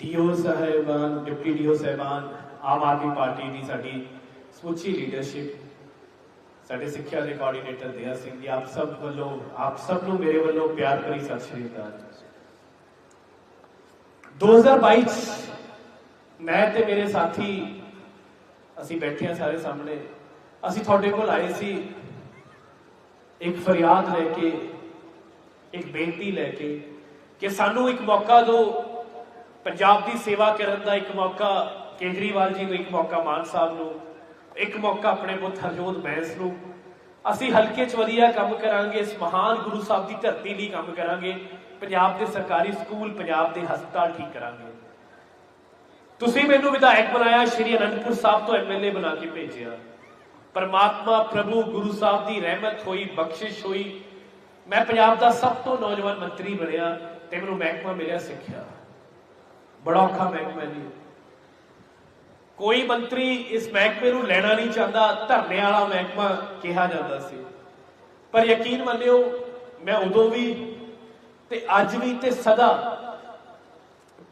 Deo ਸਾਹਿਬਾਨ, deputy DO ਸਾਹਿਬਾਨ, Aam Aadmi party ਦੀ ਸਾਡੀ ਸਮੁੱਚੀ ਲੀਡਰਸ਼ਿਪ, ਸਾਡੇ ਸਿੱਖਿਆ ਦੇ ਕੋਆਰਡੀਨੇਟਰ ਦਿਆ ਸਿੰਘ ਜੀ, ਆਪ ਸਭ ਵੱਲੋਂ, ਆਪ ਸਭ ਨੂੰ ਮੇਰੇ ਵੱਲੋਂ ਪਿਆਰ ਭਰੀ ਸਤਿ ਸ਼੍ਰੀ ਅਕਾਲ। 2022 ਚ ਮੈਂ ਤੇ ਮੇਰੇ ਸਾਥੀ, ਅਸੀਂ ਬੈਠੇ ਆ ਸਾਰੇ ਸਾਹਮਣੇ। ਅਸੀਂ ਤੁਹਾਡੇ ਕੋਲ ਆਏ ਸੀ ਇੱਕ ਫਰਿਆਦ ਲੈ ਕੇ, ਇੱਕ ਬੇਨਤੀ ਲੈ ਕੇ ਕਿ ਸਾਨੂੰ ਇੱਕ ਮੌਕਾ ਦਿਓ ਪੰਜਾਬ ਦੀ ਸੇਵਾ ਕਰਨ ਦਾ ਇੱਕ ਮੌਕਾ, ਕੇਜਰੀਵਾਲ ਜੀ ਨੂੰ ਇੱਕ ਮੌਕਾ, ਮਾਨ ਸਾਹਿਬ ਨੂੰ, ਇੱਕ ਮੌਕਾ ਆਪਣੇ ਪੁੱਤ ਹਰਜੋਤ ਬੈਂਸ ਨੂੰ। ਅਸੀਂ ਹਲਕੇ 'ਚ ਵਧੀਆ ਕੰਮ ਕਰਾਂਗੇ, ਇਸ ਮਹਾਨ ਗੁਰੂ ਸਾਹਿਬ ਦੀ ਧਰਤੀ ਲਈ ਕੰਮ ਕਰਾਂਗੇ। ਪੰਜਾਬ ਦੇ ਸਰਕਾਰੀ ਸਕੂਲ, ਪੰਜਾਬ ਦੇ ਹਸਪਤਾਲ ਠੀਕ ਕਰਾਂਗੇ। ਤੁਸੀਂ ਮੈਨੂੰ ਵਿਧਾਇਕ ਬਣਾਇਆ, ਸ਼੍ਰੀ ਅਨੰਦਪੁਰ ਸਾਹਿਬ ਤੋਂ ਐਮਐਲਏ ਬਣਾ ਕੇ ਭੇਜਿਆ। ਪਰਮਾਤਮਾ ਪ੍ਰਭੂ ਗੁਰੂ ਸਾਹਿਬ ਦੀ ਰਹਿਮਤ ਹੋਈ, ਬਖਸ਼ਿਸ਼ ਹੋਈ। ਮੈਂ ਪੰਜਾਬ ਦਾ ਸਭ ਤੋਂ ਨੌਜਵਾਨ ਮੰਤਰੀ ਬਣਿਆ ਤੇ ਮੈਨੂੰ ਮਹਿਕਮਾ ਮਿਲਿਆ ਸਿੱਖਿਆ। ਬੜਾ ਔਖਾ ਮਹਿਕਮਾ ਜੀ। ਕੋਈ ਮੰਤਰੀ ਇਸ ਮਹਿਕਮੇ ਨੂੰ ਲੈਣਾ ਨਹੀਂ ਚਾਹੁੰਦਾ, ਧਰਨੇ ਵਾਲਾ ਮਹਿਕਮਾ ਕਿਹਾ ਜਾਂਦਾ ਸੀ। ਪਰ ਯਕੀਨ ਮੰਨਿਓ, ਮੈਂ ਉਦੋਂ ਵੀ ਤੇ ਅੱਜ ਵੀ ਤੇ ਸਦਾ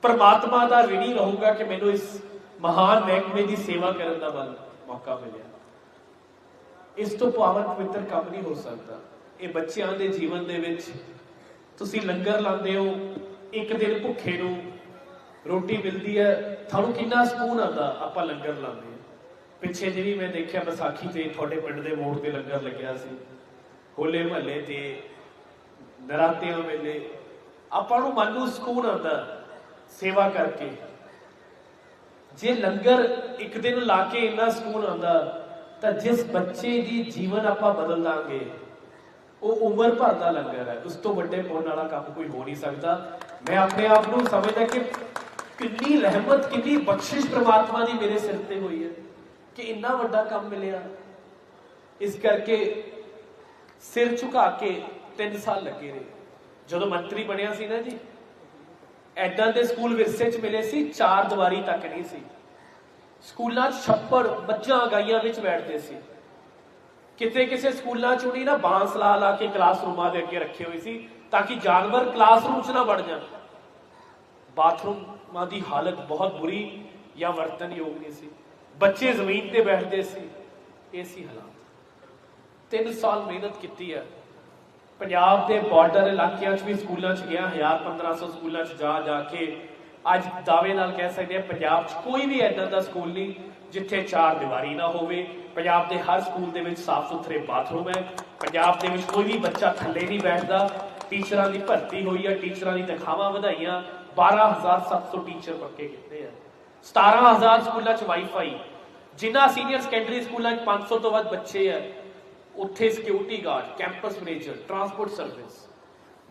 ਪਰਮਾਤਮਾ ਦਾ ਰਿਣੀ ਰਹੂੰਗਾ ਕਿ ਮੈਨੂੰ ਇਸ ਮਹਾਨ ਮਹਿਕਮੇ ਦੀ ਸੇਵਾ ਕਰਨ ਦਾ ਬਲ ਮੌਕਾ ਮਿਲਿਆ। ਇਸ ਤੋਂ ਪਾਵਨ ਪਵਿੱਤਰ ਕੰਮ ਨਹੀਂ ਹੋ ਸਕਦਾ। ਇਹ ਬੱਚਿਆਂ ਦੇ ਜੀਵਨ ਦੇ ਵਿੱਚ ਤੁਸੀਂ ਲੰਗਰ ਲਾਉਂਦੇ ਹੋ, ਇੱਕ ਦਿਨ ਭੁੱਖੇ ਨੂੰ ਰੋਟੀ ਮਿਲਦੀ ਹੈ, ਤੁਹਾਨੂੰ ਕਿੰਨਾ ਸਕੂਨ ਆਉਂਦਾ, ਆਪਾਂ ਲੰਗਰ ਲਾਉਂਦੇ ਪਿੱਛੇ ਜਿਹੜੀ ਮੈਂ ਦੇਖਿਆ ਵਿਸਾਖੀ ਤੇ ਤੁਹਾਡੇ ਪਿੰਡ ਦੇ ਮੋੜ ਤੇ ਲੰਗਰ ਲੱਗਿਆ ਸੀ। ਹੋਲੇ ਮਹੱਲੇ ਤੇ, ਨਰਾਤਿਆਂ ਵੇਲੇ, ਆਪਾਂ ਨੂੰ ਮਨ ਨੂੰ ਸਕੂਨ ਆਉਂਦਾ ਸੇਵਾ ਕਰਕੇ। ਜੇ ਲੰਗਰ ਇੱਕ ਦਿਨ ਲਾ ਕੇ ਇੰਨਾ ਸਕੂਨ ਆਉਂਦਾ, ਤਾਂ ਜਿਸ ਬੱਚੇ ਦੀ ਜੀਵਨ ਆਪਾਂ ਬਦਲ ਦਾਂਗੇ, ਉਹ ਉਮਰ ਭਰ ਦਾ ਲੰਗਰ ਹੈ। ਉਸ ਤੋਂ ਵੱਡੇ ਪੁੰਨ ਵਾਲਾ ਕੰਮ ਕੋਈ ਹੋ ਨਹੀਂ ਸਕਦਾ। ਮੈਂ ਆਪਣੇ ਆਪ ਨੂੰ ਸਮਝਦਾ ਕਿ ਕਿੰਨੀ ਰਹਿਮਤ, ਕਿੰਨੀ ਬਖਸ਼ਿਸ਼ ਪ੍ਰਮਾਤਮਾ ਦੀ ਮੇਰੇ ਸਿਰ ਤੇ ਹੋਈ ਹੈ ਕਿ ਇੰਨਾ ਵੱਡਾ ਕੰਮ ਮਿਲਿਆ। ਇਸ ਕਰਕੇ ਸਿਰ ਝੁਕਾ ਕੇ 3 ਸਾਲ ਲੱਗੇ ਰਹੇ। ਜਦੋਂ ਮੰਤਰੀ ਬਣਿਆ ਸੀ ਨਾ ਜੀ ਐਦਾਂ ਦੇ ਸਕੂਲ ਵਿਰਸੇ ਚ ਮਿਲੇ ਸੀ, ਚਾਰ ਦੀਵਾਰੀ ਤੱਕ ਨਹੀਂ ਸੀ। ਸਕੂਲਾਂ 'ਚ ਛੱਪੜ, ਮੱਝਾਂ, ਗਾਈਆਂ ਵਿੱਚ ਬੈਠਦੇ ਸੀ। ਕਿਤੇ ਕਿਸੇ ਸਕੂਲਾਂ 'ਚ ਉਹਨੀ ਨਾ ਬਾਂਸ ਲਾ ਲਾ ਕੇ ਕਲਾਸਰੂਮਾਂ ਦੇ ਅੱਗੇ ਰੱਖੇ ਹੋਏ ਸੀ, ਤਾਂ ਕਿ ਜਾਨਵਰ ਕਲਾਸਰੂਮ 'ਚ ਨਾ ਵੜ ਜਾਣ। ਬਾਥਰੂਮ ਦੀ ਹਾਲਤ ਬਹੁਤ ਬੁਰੀ ਜਾਂ ਵਰਤਨਯੋਗ ਨਹੀਂ ਸੀ। ਬੱਚੇ ਜ਼ਮੀਨ ਤੇ ਬੈਠਦੇ ਸੀ। ਇਹ ਸੀ ਹਾਲਾਤ। 3 ਸਾਲ ਮਿਹਨਤ ਕੀਤੀ ਹੈ। ਪੰਜਾਬ ਦੇ ਬਾਰਡਰ ਇਲਾਕਿਆਂ 'ਚ ਵੀ ਸਕੂਲਾਂ 'ਚ ਗਿਆ 1000 1500 ਸਕੂਲਾਂ 'ਚ ਜਾ ਜਾ ਕੇ ਅੱਜ ਦਾਅਵੇ ਨਾਲ ਕਹਿ ਸਕਦੇ ਆ ਪੰਜਾਬ 'ਚ ਕੋਈ ਵੀ ਐਦਾਂ ਦਾ ਸਕੂਲ ਨਹੀਂ ਜਿੱਥੇ ਚਾਰ ਦੀਵਾਰੀ ਨਾ ਹੋਵੇ। ਪੰਜਾਬ ਦੇ ਹਰ ਸਕੂਲ ਦੇ ਵਿੱਚ ਸਾਫ਼ ਸੁਥਰੇ ਬਾਥਰੂਮ ਹੈ। ਪੰਜਾਬ ਦੇ ਵਿੱਚ ਕੋਈ ਵੀ ਬੱਚਾ ਥੱਲੇ ਨਹੀਂ ਬੈਠਦਾ। ਟੀਚਰਾਂ ਦੀ ਭਰਤੀ ਹੋਈ ਹੈ, ਟੀਚਰਾਂ ਦੀ ਤਨਖਾਹਾਂ ਵਧਾਈਆਂ। 12700 ਟੀਚਰ ਪੱਕੇ ਕੀਤੇ ਆ। 17000 ਸਕੂਲਾਂ 'ਚ ਵਾਈਫਾਈ ਜਿਨ੍ਹਾਂ ਸੀਨੀਅਰ ਸੈਕੰਡਰੀ ਸਕੂਲਾਂ 'ਚ 500 ਤੋਂ ਵੱਧ ਬੱਚੇ ਆ, ਉੱਥੇ security guard campus manager transport service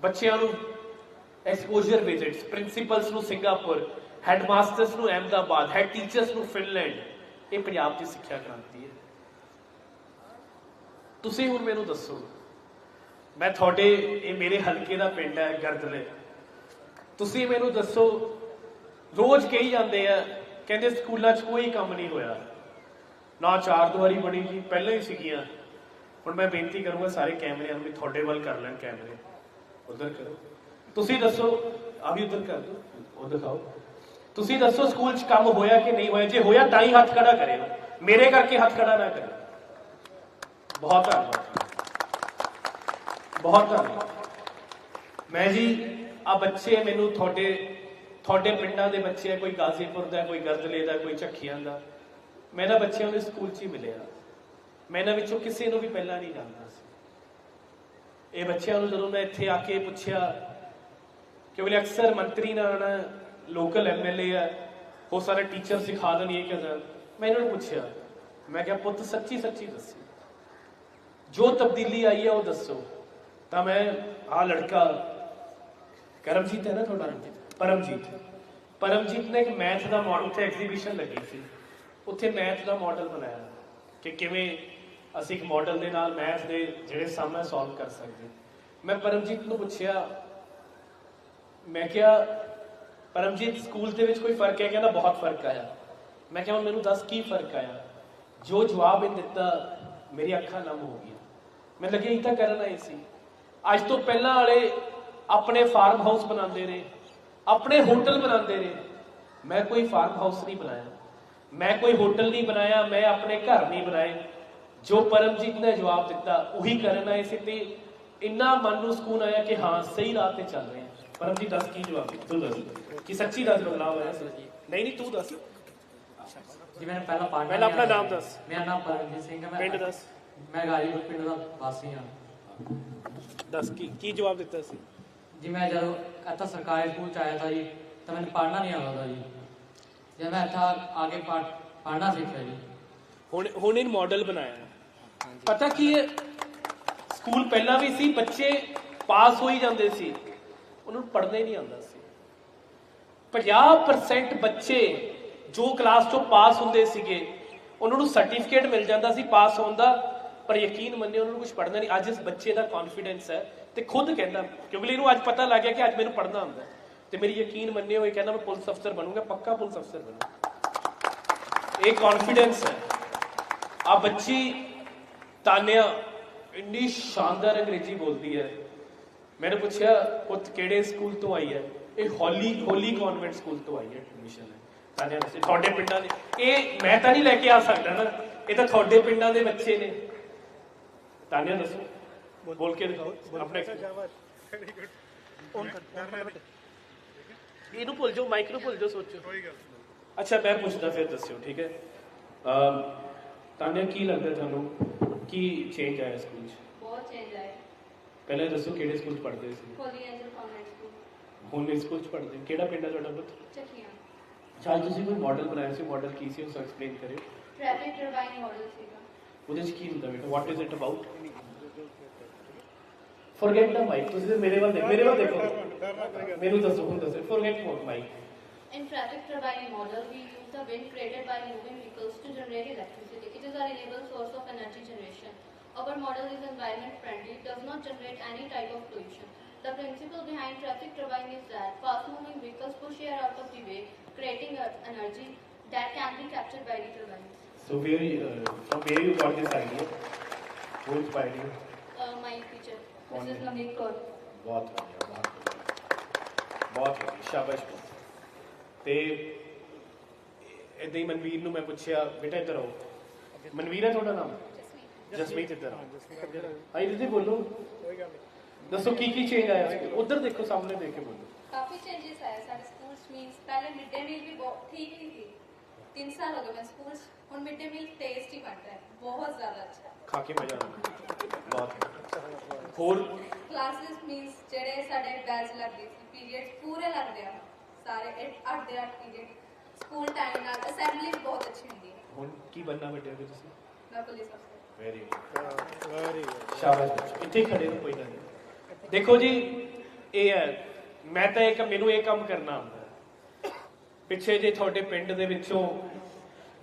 ਬੱਚਿਆਂ ਨੂੰ ਐਕਸਪੋਜ਼ਰ ਵਿਜ਼ਿਟਸ ਪ੍ਰਿੰਸੀਪਲਸ ਨੂੰ ਸਿੰਗਾਪੁਰ ਹੈਡਮਾਸਟਰਸ ਨੂੰ ਅਹਿਮਦਾਬਾਦ ਹੈਡ ਟੀਚਰਸ ਨੂੰ ਫਿਨਲੈਂਡ ਇਹ ਪੰਜਾਬ ਦੀ ਸਿੱਖਿਆ ਕ੍ਰਾਂਤੀ ਹੈ। ਤੁਸੀਂ ਹੁਣ ਮੈਨੂੰ ਦੱਸੋ, ਮੈਂ ਤੁਹਾਡੇ, ਇਹ ਮੇਰੇ ਹਲਕੇ ਦਾ ਪਿੰਡ ਹੈ, ਗਰਦਲੇ। ਤੁਸੀਂ ਮੈਨੂੰ ਦੱਸੋ, ਰੋਜ਼ ਕਹੀ ਜਾਂਦੇ ਆ, ਕਹਿੰਦੇ ਸਕੂਲਾਂ 'ਚ ਕੋਈ ਕੰਮ ਨਹੀਂ ਹੋਇਆ। ਨਾ ਚਾਰ ਦੁਆਰੀ ਬਣੀ ਜੀ, ਪਹਿਲਾਂ ਹੀ ਸੀਗੀਆਂ। ਹੁਣ ਮੈਂ ਬੇਨਤੀ ਕਰੂੰਗਾ ਸਾਰੇ ਕੈਮਰਿਆਂ ਨੂੰ ਵੀ ਤੁਹਾਡੇ ਵੱਲ ਕਰ ਲੈਣ ਕੈਮਰੇ। ਉਧਰ ਕਰੋ। ਤੁਸੀਂ ਦੱਸੋ, ਆ ਵੀ ਉਧਰ ਕਰ ਦਿਓ, ਉਹ ਦਿਖਾਓ। ਤੁਸੀਂ ਦੱਸੋ ਸਕੂਲ 'ਚ ਕੰਮ ਹੋਇਆ ਕਿ ਨਹੀਂ ਹੋਇਆ? ਜੇ ਹੋਇਆ ਤਾਂ ਹੀ ਹੱਥ ਖੜਾ ਕਰੇ ਮੇਰੇ ਕਰਕੇ ਹੱਥ ਖੜਾ ਨਾ ਕਰੇ ਬਹੁਤ ਧੰਨਵਾਦ। ਬਹੁਤ ਧੰਨਵਾਦ। ਮੈਂ ਜੀ ਆ ਬੱਚੇ ਮੈਨੂੰ ਤੁਹਾਡੇ ਤੁਹਾਡੇ ਪਿੰਡਾਂ ਦੇ ਬੱਚੇ ਆ, ਕੋਈ ਗਾਜ਼ੀਪੁਰ ਦਾ, ਕੋਈ ਗਰਦਲੇ ਦਾ, ਕੋਈ ਝੱਖੀਆਂ ਦਾ। ਮੈਂ ਨਾ ਬੱਚਿਆਂ ਨੂੰ ਸਕੂਲ 'ਚ ਹੀ ਮਿਲਿਆ। ਮੈਂ ਇਹਨਾਂ ਵਿੱਚੋਂ ਕਿਸੇ ਨੂੰ ਵੀ ਪਹਿਲਾਂ ਨਹੀਂ ਜਾਣਦਾ ਸੀ। ਇਹ ਬੱਚਿਆਂ ਨੂੰ ਜਦੋਂ ਮੈਂ ਇੱਥੇ ਆ ਕੇ ਪੁੱਛਿਆ ਕਿ ਉਹਲੇ ਅਕਸਰ ਮੰਤਰੀ ਨਾ ਆਣਾ ਲੋਕਲ ਐਮਐਲਏ ਆ, ਉਹ ਸਾਰੇ ਟੀਚਰ ਸਿਖਾ ਦੇਣ ਇਹ ਕਹਿੰਦਾ ਮੈਂ ਇਹਨਾਂ ਨੂੰ ਪੁੱਛਿਆ, ਮੈਂ ਕਿਹਾ, ਪੁੱਤ, ਸੱਚੀ ਸੱਚੀ ਦੱਸੀ। ਜੋ ਤਬਦੀਲੀ ਆਈ ਹੈ ਉਹ ਦੱਸੋ। ਤਾਂ ਮੈਂ ਆ ਲੜਕਾ ਕਰਮਜੀਤ ਹੈ ਨਾ ਤੁਹਾਡਾ? ਪਰਮਜੀਤ। ਪਰਮਜੀਤ ਨੇ ਇੱਕ ਮੈਥ ਦਾ ਮਾਡਲ ਉੱਥੇ ਐਗਜ਼ੀਬਿਸ਼ਨ ਲੱਗੀ ਸੀ। ਉੱਥੇ ਮੈਥ ਦਾ ਮਾਡਲ ਬਣਾਇਆ ਕਿ ਕਿਵੇਂ ਅਸੀਂ ਇੱਕ ਮਾਡਲ ਦੇ ਨਾਲ ਮੈਥ ਦੇ ਜਿਹੜੇ ਸਮ ਹੈ ਸੋਲਵ ਕਰ ਸਕਦੇ। ਮੈਂ ਪਰਮਜੀਤ ਨੂੰ ਪੁੱਛਿਆ, ਮੈਂ ਕਿਹਾ, ਪਰਮਜੀਤ ਸਕੂਲ ਦੇ ਵਿੱਚ ਕੋਈ ਫ਼ਰਕ ਹੈ? ਕਹਿੰਦਾ, ਬਹੁਤ ਫ਼ਰਕ ਆਇਆ। ਮੈਂ ਕਿਹਾ, ਹੁਣ ਮੈਨੂੰ ਦੱਸ ਕੀ ਫ਼ਰਕ ਆਇਆ? ਜੋ ਜਵਾਬ ਇਹ ਦਿੱਤਾ ਮੇਰੀ ਅੱਖਾਂ ਨਮ ਹੋ ਗਈਆਂ। ਮੈਂ ਲੱਗਿਆ ਇਹ ਤਾਂ ਕਰਨ ਆਏ ਸੀ। ਅੱਜ ਤੋਂ ਪਹਿਲਾਂ ਵਾਲੇ ਆਪਣੇ ਫਾਰਮ ਹਾਊਸ ਬਣਾਉਂਦੇ ਨੇ ਆਪਣੇ ਹੋਟਲ ਬਣਾਉਂਦੇ ਨੇ। ਮੈਂ ਕੋਈ ਫਾਰਮ ਹਾਊਸ ਨਹੀਂ ਬਣਾਇਆ। ਮੈਂ ਕੋਈ ਹੋਟਲ ਨਹੀਂ ਬਣਾਇਆ ਮੈਂ ਆਪਣੇ ਘਰ ਨਹੀਂ ਬਣਾਏ। ਜੋ ਪਰਮਜੀਤ ਨੇ ਜਵਾਬ ਦਿੱਤਾ ਉਹੀ ਕਰਨ ਆਏ ਸੀ ਤੇ ਇੰਨਾ ਮਨ ਨੂੰ ਸਕੂਨ ਆਇਆ ਕਿ ਹਾਂ ਸਹੀ ਰਾਹ ਤੇ ਚੱਲ ਰਹੇ ਹਾਂ। ਪਰਮਜੀਤ ਦੱਸ ਕੀ ਜਵਾਬ ਦਿੱਤਾ? ਤੂੰ ਦੱਸ। ਕਿ ਸੱਚੀ ਦੱਸ ਬਦਲਾਅ ਹੋਇਆ? ਸੀ ਨਹੀਂ ਨਹੀਂ ਤੂੰ ਦੱਸ। ਜੀ ਮੈਂ ਪਹਿਲਾਂ ਪੜ੍ਹਨਾ ਪਹਿਲਾਂ ਆਪਣਾ ਨਾਮ। ਦੱਸ। ਮੇਰਾ ਨਾਮ ਪਰਮਜੀਤ ਸਿੰਘ ਹੈ। ਮੈਂ ਪਿੰਡ ਦੱਸ। ਮੈਂ ਗਾਜੀਪੁਰ ਪਿੰਡ ਦਾ ਵਾਸੀ ਹਾਂ। ਦੱਸ ਕੀ ਕੀ ਜਵਾਬ ਦਿੱਤਾ ਸੀ? ਜੀ ਮੈਂ ਜਦੋਂ ਇੱਥੇ ਸਰਕਾਰੀ ਸਕੂਲ ਚ ਆਇਆ था ਜੀ ਤਾਂ ਮੈਨੂੰ ਪੜ੍ਹਨਾ ਨਹੀਂ ਆਉਂਦਾ था ਜੀ ਜਦ ਮੈਂ ਇੱਥੇ ਆ ਕੇ ਪੜ੍ਹ- ਪੜ੍ਹਨਾ ਸਿੱਖਿਆ ਜੀ। ਹੁਣ ਹੁਣ ਇਹ ਮਾਡਲ ਬਣਾਇਆ। ਪਤਾ ਕੀ ਹੈ? ਸਕੂਲ ਪਹਿਲਾਂ ਵੀ ਸੀ ਬੱਚੇ ਪਾਸ ਹੋ ਹੀ ਜਾਂਦੇ ਸੀ। ਉਹਨਾਂ ਨੂੰ ਪੜ੍ਹਨਾ ਹੀ ਨਹੀਂ ਆਉਂਦਾ ਸੀ। 50% ਬੱਚੇ ਜੋ ਕਲਾਸ ਤੋਂ ਪਾਸ ਹੁੰਦੇ ਸੀਗੇ ਉਹਨਾਂ ਨੂੰ ਸਰਟੀਫਿਕੇਟ ਮਿਲ ਜਾਂਦਾ ਸੀ ਪਾਸ ਹੋਣ ਦਾ ਪਰ ਯਕੀਨ ਮੰਨੇ ਉਹਨਾਂ ਨੂੰ ਕੁਝ ਪੜ੍ਹਨਾ ਨਹੀਂ। ਅੱਜ ਇਸ ਬੱਚੇ ਦਾ ਕੌਨਫੀਡੈਂਸ ਹੈ। ਤੇ ਖੁਦ ਕਹਿੰਦਾ, ਕਿਉਂਕਿ ਇਹਨੂੰ ਅੱਜ ਪਤਾ ਲੱਗ ਗਿਆ ਕਿ ਅੱਜ ਮੈਨੂੰ ਪੜ੍ਹਨਾ ਆਉਂਦਾ ਹੈ। ਤੇ ਮੇਰੀ ਯਕੀਨ ਮੰਨੇ ਹੋਏ ਕਹਿੰਦਾ ਮੈਂ ਪੁਲਿਸ ਅਫਸਰ ਬਣੂੰਗਾ, ਪੱਕਾ ਪੁਲਿਸ ਅਫਸਰ ਬਣੂੰਗਾ। ਇਹ ਕੌਨਫੀਡੈਂਸ ਹੈ। ਆ ਬੱਚੀ ਤਾਨਿਆ ਇੰਨੀ ਸ਼ਾਨਦਾਰ ਅੰਗਰੇਜ਼ੀ ਬੋਲਦੀ ਹੈ। ਮੈंने ਪੁੱਛਿਆ, ਪੁੱਤ ਕਿਹੜੇ ਸਕੂਲ ਤੋਂ ਆਈ ਹੈ? ਇਹ ਹੋਲੀ ਹੋਲੀ ਕਨਵੈਂਟ ਸਕੂਲ ਤੋਂ ਆਈ ਹੈ ਐਡਮਿਸ਼ਨ ਹੈ ਤਾਨਿਆ ਦੱਸੇ ਤੁਹਾਡੇ ਪਿੰਡਾਂ ਦੇ ਇਹ ਮੈਂ ਤਾਂ ਨਹੀਂ ਲੈ ਕੇ ਆ ਸਕਦਾ ਨਾ। ਇਹ ਤਾਂ ਤੁਹਾਡੇ ਪਿੰਡਾਂ ਦੇ ਬੱਚੇ ਨੇ। ਤਾਨਿਆ ਦੱਸੋ। ਬੋਲ ਕੇ ਦਿਖਾਓ ਆਪਣੇ ਇਹਨੂੰ ਭੁੱਲ ਜਾਓ ਮਾਈਕ ਨੂੰ ਭੁੱਲ ਜਾਓ ਸੋਚੋ ਅੱਛਾ ਮੈਂ ਪੁੱਛਦਾ ਫਿਰ ਦੱਸਿਓ ਠੀਕ ਹੈ ਅਮ, ਤਾਨਿਆ ਕੀ ਲੱਗਦਾ ਤੁਹਾਨੂੰ ਕੀ ਚੇਂਜ ਆਇਆ ਸਕੂਲ 'ਚ ਬਹੁਤ ਚੇਂਜ ਆਇਆ ਪਹਿਲਾਂ ਦੱਸੋ ਕਿਹੜੇ ਸਕੂਲ 'ਚ ਪੜ੍ਹਦੇ ਸੀ ਹੋਲੀ ਐਂਜਲ ਕਨਵੈਂਟ ਸਕੂਲ ਹੁਣ ਇਸ ਸਕੂਲ 'ਚ ਪੜ੍ਹਦੇ ਹੋ? ਕਿਹੜਾ ਪਿੰਡ ਹੈ ਤੁਹਾਡਾ ਪੁੱਤ ਚੱਕੀਆਂ ਚਾਹ ਤੁਸੀਂ ਕੋਈ ਮਾਡਲ ਬਣਾਇਆ ਸੀ ਮਾਡਲ ਕੀ ਸੀ ਉਸ ਐਕਸਪਲੇਨ ਕਰਿਓ ਟ੍ਰੈਫਿਕ ਟਰਬਾਈਨ ਮਾਡਲ ਸੀਗਾ ਉਹਦੇ 'ਚ ਕੀ ਹੁੰਦਾ ਬੇਟਾ what is it about forget the mic ਤੁਸੀਂ ਤਾਂ ਮੇਰੇ ਵੱਲ ਦੇਖੋ ਮੇਰੇ ਵੱਲ ਦੇਖੋ ਮੈਨੂੰ ਦੱਸੋ ਹੁਣ ਦੱਸੋ forget ਮੋਟ mike In traffic turbine model, we use the wind created by moving vehicles to generate electricity. It is a renewable source of energy generation. Our model is environment friendly, does not generate any type of pollution. The principle behind traffic turbine is that fast moving vehicles push air out of the way, creating a- energy that can be captured by the turbine. So where you, uh, from where you got this idea? Who inspired you? ਬਹੁਤ ਵਧੀਆ ਬਹੁਤ ਬਹੁਤ ਤੇ ਇਦਾਂ ਹੀ ਮਨਵੀਰ ਨੂੰ ਮੈਂ ਪੁੱਛਿਆ ਬੇਟਾ ਇੱਧਰ ਆਓ। ਮਨਵੀਰ ਹੈ ਤੁਹਾਡਾ ਨਾਮ? ਜਸਮੀਤ। ਇੱਧਰ ਆਓ ਆਈ ਤੁਸੀਂ ਬੋਲੋ। ਦੱਸੋ ਕੀ ਕੀ ਚੇਂਜ ਆਇਆ? ਉਧਰ ਦੇਖੋ ਸਾਹਮਣੇ ਦੇਖ ਕੇ ਬੋਲੋ। ਕਾਫੀ ਚੇਂਜਸ ਆਏ ਸਾਡੇ ਸਕੂਲਸ ਮੀਨਸ ਪਹਿਲੇ ਮਿਡ ਮੀਲ ਵੀ ਬਹੁਤ ਠੀਕ ਸੀ। ਤਿੰਨ ਸਾਲ ਹੋ ਗਏ ਮੈਂ ਸਕੂਲ ਚ ਹੁਣ ਮਿਡ ਡੇ ਮੀਲ ਟੇਸਟੀ ਬਣਦਾ ਹੈ ਬਹੁਤ ਜ਼ਿਆਦਾ ਅੱਛਾ ਖਾ ਕੇ ਮਜ਼ਾ ਆਉਂਦਾ ਬਹੁਤ ਹੋਰ ਕਲਾਸਿਸ ਮੀਨਸ ਜਿਹੜੇ ਸਾਡੇ ਬੈਚ ਲੱਗਦੇ ਸੀ ਪੀਰੀਅਡ ਪੂਰੇ ਲੱਗਦੇ ਆ ਸਾਰੇ 8 ਦੇ 8 ਪੀਰੀਅਡ ਸਕੂਲ ਟਾਈਮ ਨਾਲ ਅਸੈਂਬਲੀ ਵੀ ਬਹੁਤ ਅੱਛੀ ਹੁੰਦੀ ਹੈ ਹੁਣ ਕੀ ਬੰਨਾ ਵੱਡੇ ਹੋ ਤੁਸੀਂ ਮੈਂ ਪੁਲਿਸ ਅਫਸਰ ਵੈਰੀ ਗੁੱਡ ਸ਼ਾਬਾਸ਼ ਬੱਚੋ। ਇੱਥੇ ਖੜੇ ਹੋ ਕੋਈ ਨਹੀਂ ਦੇਖੋ ਜੀ ਇਹ ਹੈ ਮੈਂ ਤਾਂ ਇੱਕ ਮੈਨੂੰ ਇਹ ਕੰਮ ਕਰਨਾ ਆਉਂਦਾ। ਪਿੱਛੇ ਜੇ ਤੁਹਾਡੇ ਪਿੰਡ ਦੇ ਵਿੱਚੋਂ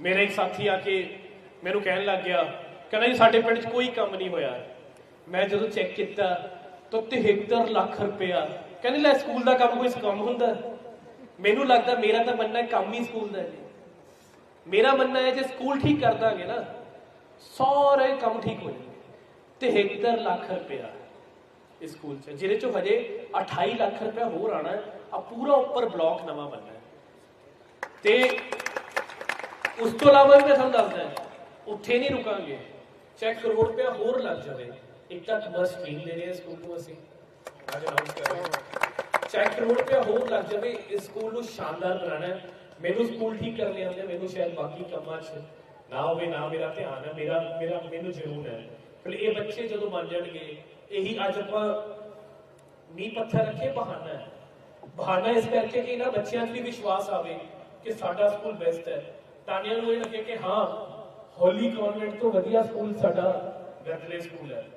ਮੇਰੇ ਇੱਕ ਸਾਥੀ ਆ ਕੇ ਮੈਨੂੰ ਕਹਿਣ ਲੱਗ ਗਿਆ, ਕਹਿੰਦਾ ਜੀ ਸਾਡੇ ਪਿੰਡ 'ਚ ਕੋਈ ਕੰਮ ਨਹੀਂ ਹੋਇਆ। ਮੈਂ ਜਦੋਂ ਚੈੱਕ ਕੀਤਾ ਤਾਂ 73 ਲੱਖ ਰੁਪਇਆ। ਕਹਿੰਦੇ ਲੈ ਸਕੂਲ ਦਾ ਕੰਮ ਕੋਈ ਕੰਮ ਹੁੰਦਾ? ਮੈਨੂੰ ਲੱਗਦਾ ਮੇਰਾ ਤਾਂ ਮੰਨਣਾ ਕੰਮ ਹੀ ਸਕੂਲ ਦਾ ਹੈ ਮੇਰਾ ਮੰਨਣਾ ਹੈ ਜੇ ਸਕੂਲ ਠੀਕ ਕਰ ਦਾਂਗੇ ਨਾ, ਸਾਰੇ ਕੰਮ ਠੀਕ ਹੋ ਜਾਣਗੇ। 73 ਲੱਖ ਰੁਪਇਆ ਇਸ ਸਕੂਲ 'ਚ। ਜਿਹਦੇ 'ਚੋਂ ਹਜੇ 28 ਲੱਖ ਰੁਪਇਆ ਹੋਰ ਆਣਾ ਹੈ ਆ ਪੂਰਾ ਉੱਪਰ ਬਲਾਕ ਨਵਾਂ ਬਣਨਾ ਤੇ ਉਸ ਤੋਂ ਇਲਾਵਾ ਵੀ ਮੈਂ ਤੁਹਾਨੂੰ ਦੱਸਦਾ ਉੱਥੇ ਨਹੀਂ ਰੁਕਾਂਗੇ। ਚੈੱਕ ਕਰੋੜ ਰੁਪਇਆ ਹੋਰ ਲੱਗ ਜਾਵੇ, ਇੱਕ ਤਾਂ ਕਮਰਸ ਸਟਰੀਮ ਦੇ ਰਹੇ ਸਕੂਲ ਨੂੰ ਅਸੀਂ। ਅੱਜ ਅਨਾਉਂਸ ਕਰ ਰਹੇ ਹਾਂ ਚੈੱਕ ਕਰੋੜ ਰੁਪਇਆ ਹੋਰ ਲੱਗ ਜਾਵੇ, ਇਸ ਸਕੂਲ ਨੂੰ ਸ਼ਾਨਦਾਰ ਬਣਾਉਣਾ ਮੈਨੂੰ ਸਕੂਲ ਠੀਕ ਕਰ ਲਿਆ ਤੇ ਮੈਨੂੰ ਸ਼ਾਇਦ ਬਾਕੀ ਕੰਮਾਂ 'ਚ ਨਾ ਹੋਵੇ, ਨਾ ਮੇਰਾ ਧਿਆਨ ਹੈ, ਮੇਰਾ ਮੇਰਾ ਮੈਨੂੰ ਜ਼ਰੂਰ ਹੈ। ਫਿਰ ਇਹ ਬੱਚੇ ਜਦੋਂ ਬਣ ਜਾਣਗੇ, ਇਹੀ ਅੱਜ ਆਪਾਂ ਨੀਂਹ ਪੱਥਰ ਰੱਖੇ ਬਹਾਨਾ ਹੈ। ਬਹਾਨਾ ਇਸ ਕਰਕੇ ਕਿ ਇਹਨਾਂ ਬੱਚਿਆਂ 'ਚ ਵੀ ਵਿਸ਼ਵਾਸ ਆਵੇ। ਕਿ ਸਾਡਾ ਸਕੂਲ ਬੈਸਟ ਹੈ। ਤਾਨੀਆਂ ਨੂੰ ਇਹ ਲੱਗੇ ਕਿ ਹਾਂ, ਹੋਲੀ ਕਨਵੈਂਟ ਤੋਂ ਵਧੀਆ ਸਕੂਲ ਸਾਡਾ ਗਰਜਲੇ ਸਕੂਲ ਹੈ।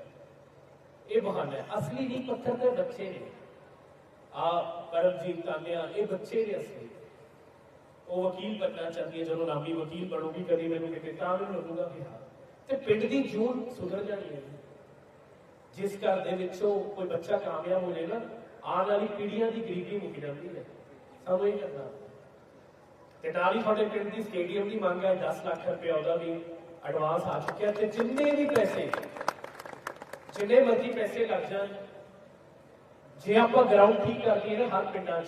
ਇਹ ਬਹਾਨਾ ਹੈ। ਅਸਲੀ ਨੀਂਹ, ਪੱਥਰ ਤੇ ਬੱਚੇ ਨੇ। ਆ ਪਰਮਜੀਤ ਤਾਨਿਆ, ਇਹ ਬੱਚੇ ਨੇ ਅਸਲੀ। ਉਹ ਵਕੀਲ ਬਣਨਾ ਚਾਹਦੀ ਹੈ। ਜਦੋਂ ਨਾਮੀ ਵਕੀਲ ਬਣੂਗੀ, ਕਦੀ ਮੈਨੂੰ ਕਿਤੇ ਤਾਂ ਮੈਨੂੰ ਲੱਗੂਗਾ ਕਿ ਹਾਂ। ਤੇ ਪਿੰਡ ਦੀ ਜੂਨ ਸੁਧਰ ਜਾਣੀ ਹੈ। ਜਿਸ ਘਰ ਦੇ ਵਿੱਚੋਂ ਕੋਈ ਬੱਚਾ ਕਾਮਯਾਬ ਹੋ ਜਾਏ ਨਾ, ਆਉਣ ਵਾਲੀ ਪੀੜ੍ਹੀਆਂ ਦੀ ਗਰੀਬੀ ਮੁੱਕ ਜਾਂਦੀ ਹੈ। ਸਾਨੂੰ ਇਹ ਕਰਨਾ। ਤੇ ਨਾਲ ਹੀ ਤੁਹਾਡੇ ਪਿੰਡ ਦੀ ਸਟੇਡੀਅਮ ਦੀ ਮੰਗ ਹੈ 10 ਲੱਖ ਰੁਪਏ ਉਹਦਾ ਵੀ ਐਡਵਾਂਸ ਆ ਚੁੱਕਿਆ ਤੇ ਜਿੰਨੇ ਵੀ ਪੈਸੇ, ਜਿੰਨੇ ਮਰਜ਼ੀ ਪੈਸੇ ਲੱਗ ਜਾਣ, ਜੇ ਆਪਾਂ ਗਰਾਊਂਡ ਠੀਕ ਕਰ ਲਈਏ ਨਾ ਹਰ ਪਿੰਡਾਂ 'ਚ,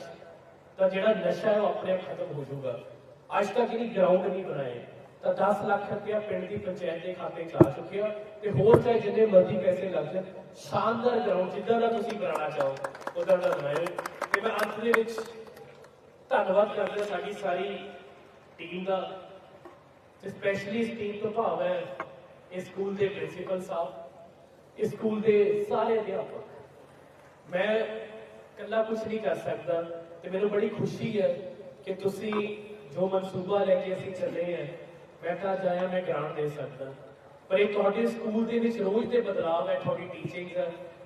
ਤਾਂ ਜਿਹੜਾ ਨਸ਼ਾ ਹੈ ਉਹ ਆਪਣੇ ਆਪ ਖਤਮ ਹੋ ਜਾਊਗਾ। ਅੱਜ ਤੱਕ ਇਹਦੀ ਗਰਾਊਂਡ ਨਹੀਂ ਬਣਾਏ। ਤਾਂ 10 ਲੱਖ ਰੁਪਇਆ ਪਿੰਡ ਦੀ ਪੰਚਾਇਤ ਦੇ ਖਾਤੇ 'ਚ ਆ ਚੁੱਕਿਆ ਤੇ ਹੋਰ ਚਾਹੇ ਜਿੰਨੇ ਮਰਜ਼ੀ ਪੈਸੇ ਲੱਗ ਜਾਣ, ਸ਼ਾਨਦਾਰ ਗਰਾਊਂਡ ਜਿੱਦਾਂ ਦਾ ਤੁਸੀਂ ਬਣਾਉਣਾ ਚਾਹੋ, ਉਦਾਂ ਦਾ ਬਣਾਇਓ। ਤੇ ਮੈਂ ਅੰਤ ਦੇ ਵਿੱਚ ਧੰਨਵਾਦ ਕਰਦਾ ਸਾਡੀ ਸਾਰੀ ਟੀਮ ਦਾ ਤੇ ਸਪੈਸ਼ਲੀ ਇਸ ਟੀਮ ਤੋਂ ਭਾਵ ਹੈ ਇਸ ਸਕੂਲ ਦੇ ਪ੍ਰਿੰਸੀਪਲ ਸਾਹਿਬ ਇਸ ਸਕੂਲ ਦੇ ਸਾਰੇ ਅਧਿਆਪਕ। ਮੈਂ ਇਕੱਲਾ ਕੁਝ ਨਹੀਂ ਕਰ ਸਕਦਾ ਤੇ ਮੈਨੂੰ ਬੜੀ ਖੁਸ਼ੀ ਹੈ ਕਿ ਤੁਸੀਂ ਜੋ ਮਨਸੂਬਾ ਲੈ ਕੇ ਅਸੀਂ ਚੱਲੇ ਹਾਂ, ਮੈਂ ਤਾਂ ਜਾਇਆ ਮੈਂ ਗਿਆਨ ਦੇ ਸਕਦਾ। ਪਰ ਇਹ ਤੁਹਾਡੇ ਸਕੂਲ ਦੇ ਵਿੱਚ ਰੋਜ਼ ਦੇ ਬਦਲਾਅ ਹੈ, ਤੁਹਾਡੀ ਟੀਚਿੰਗ ਦਾ।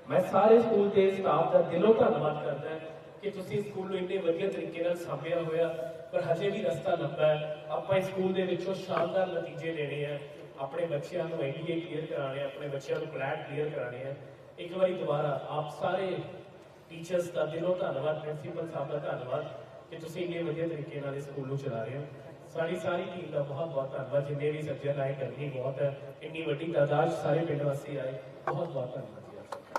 ਮੈਂ ਸਾਰੇ ਸਕੂਲ ਦੇ ਸਟਾਫ ਦਾ ਦਿਲੋਂ ਧੰਨਵਾਦ ਕਰਦਾ। ਕਿ ਤੁਸੀਂ ਸਕੂਲ ਨੂੰ ਇੰਨੇ ਵਧੀਆ ਤਰੀਕੇ ਨਾਲ ਸਾਂਭਿਆ ਹੋਇਆ, ਪਰ ਹਜੇ ਵੀ ਰਸਤਾ ਲੰਬਾ ਹੈ। ਆਪਾਂ ਇਸ ਸਕੂਲ ਦੇ ਵਿੱਚੋਂ ਸ਼ਾਨਦਾਰ ਨਤੀਜੇ ਲੈਣੇ ਆ। ਆਪਣੇ ਬੱਚਿਆਂ ਨੂੰ ਐਨਡੀਏ ਕਲੀਅਰ ਕਰਾਣੇ ਆਪਣੇ ਬੱਚਿਆਂ ਨੂੰ ਕਲੈਟ ਕਲੀਅਰ ਕਰਾਣੇ ਆ। ਇੱਕ ਵਾਰੀ ਦੁਬਾਰਾ ਆਪ ਸਾਰੇ ਟੀਚਰਸ ਦਾ ਦਿਲੋਂ ਧੰਨਵਾਦ ਪ੍ਰਿੰਸੀਪਲ ਸਾਹਿਬ ਦਾ ਧੰਨਵਾਦ ਕਿ ਤੁਸੀਂ ਇੰਨੇ ਵਧੀਆ ਤਰੀਕੇ ਨਾਲ ਇਸ ਸਕੂਲ ਨੂੰ ਚਲਾ ਰਹੇ ਹੋ। ਸਾਡੀ ਸਾਰੀ ਟੀਮ ਦਾ ਬਹੁਤ ਬਹੁਤ ਧੰਨਵਾਦ। ਜਿੰਨੇ ਵੀ ਸੱਜਣ ਆਏ, ਗਰਮੀ ਬਹੁਤ ਹੈ। ਇੰਨੀ ਵੱਡੀ ਤਾਦਾਦ ਸਾਰੇ ਪਿੰਡ ਵਾਸੀ ਆਏ, ਬਹੁਤ ਬਹੁਤ ਧੰਨਵਾਦ ਜੀ ਆਪ ਸਭ ਦਾ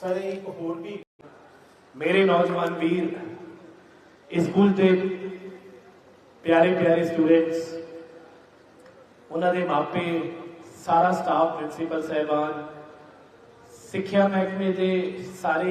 ਸਾਰੇ ਇੱਕ ਹੋਰ ਵੀ ਮੇਰੇ ਨੌਜਵਾਨ ਵੀਰ ਇਸ ਸਕੂਲ ਦੇ ਪਿਆਰੇ ਪਿਆਰੇ ਸਟੂਡੈਂਟਸ ਉਹਨਾਂ ਦੇ ਮਾਪੇ, ਸਾਰਾ ਸਟਾਫ ਪ੍ਰਿੰਸੀਪਲ ਸਹਿਬਾਨ, ਸਿੱਖਿਆ ਮਹਿਕਮੇ ਦੇ ਸਾਰੇ